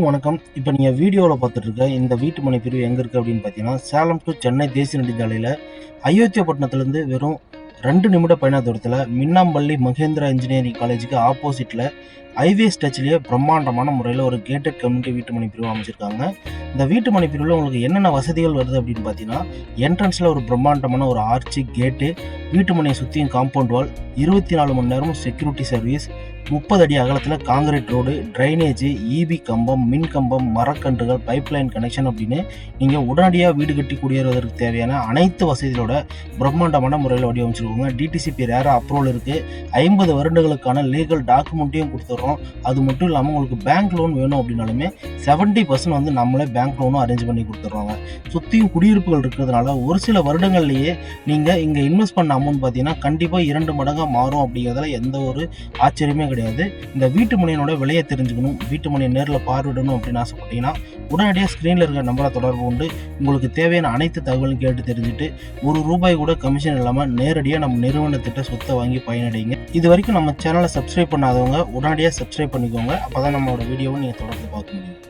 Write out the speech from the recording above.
வணக்கம். இப்போ நீங்கள் வீடியோவில் பார்த்துட்டு இருக்க இந்த வீட்டு மனை பிரிவு எங்கே இருக்குது அப்படின்னு பார்த்தீங்கன்னா சேலம் டு சென்னை தேசிய நெடுஞ்சாலையில் அயோத்தியாப்பட்டினத்துலேருந்து வெறும் ரெண்டு நிமிட பயண தூரத்தில் மின்னாம்பள்ளி மகேந்திரா இன்ஜினியரிங் காலேஜுக்கு ஆப்போசிட்டில் ஹைவே ஸ்டச்சிலேயே பிரம்மாண்டமான முறையில் ஒரு கேட்டட் கம்யூனிட்டி வீட்டு மனை பிரிவு அமைச்சிருக்காங்க. இந்த வீட்டு மனை பிரிவில் உங்களுக்கு என்னென்ன வசதிகள் வருது அப்படின்னு பார்த்தீங்கன்னா என்ட்ரன்ஸில் ஒரு பிரம்மாண்டமான ஒரு ஆர்ச்சி கேட்டு வீட்டு மனையை சுற்றியும் காம்பவுண்ட் வால் இருபத்தி நாலு மணி நேரமும் செக்யூரிட்டி சர்வீஸ் முப்பது அடி அகலத்தில் காங்கிரீட் ரோடு ட்ரைனேஜ் ஈபி கம்பம் மின் கம்பம் மரக்கன்றுகள் பைப்லைன் கனெக்ஷன் அப்படின்னு நீங்கள் உடனடியாக வீடு கட்டி குடியேறுவதற்கு தேவையான அனைத்து வசதிகளோட பிரம்மாண்டமான முறையில் வடிவமைச்சிருக்கோங்க. டிடிசிபி ரேர அப்ரூவல் இருக்குது ஐம்பது வருடங்களுக்கான லீகல் டாக்குமெண்ட்டையும் கொடுத்துட்றோம் அது மட்டும் இல்லாமல் உங்களுக்கு பேங்க் லோன் வேணும் அப்படின்னாலுமே செவன்ட்டி பர்சன்ட் வந்து நம்மளே பேங்க் லோனும் அரேஞ்ச் பண்ணி கொடுத்துட்றோங்க சுற்றியும் குடியிருப்புகள் இருக்கிறதுனால ஒரு சில வருடங்கள்லேயே நீங்கள் இங்கே இன்வெஸ்ட் பண்ண அமௌண்ட் பார்த்தீங்கன்னா கண்டிப்பாக இரண்டு மடங்காக மாறும் அப்படிங்கிறதுல எந்த ஒரு ஆச்சரியமே கிடையாது. இந்த வீட்டு மனையினோட விலையை தெரிஞ்சுக்கணும் வீட்டு மனையை நேரில் பார்வையிடணும் அப்படின்னு ஆசைப்பட்டீங்கன்னா உடனடியாக ஸ்க்ரீனில் இருக்கிற நம்பரை தொடர்பு கொண்டு உங்களுக்கு தேவையான அனைத்து தகவலும் கேட்டு தெரிஞ்சுட்டு ஒரு ரூபாய் கூட கமிஷன் இல்லாமல் நேரடியாக நம்ம நிறுவனத்திட்ட சொத்தை வாங்கி பயனடைங்க. இது வரைக்கும் நம்ம சேனலை சப்ஸ்கிரைப் பண்ணாதவங்க உடனடியாக சப்ஸ்கிரைப் பண்ணிக்கோங்க. அப்போ தான் நம்மளோட வீடியோவை நீங்கள் தொடர்ந்து பார்க்க முடியும்.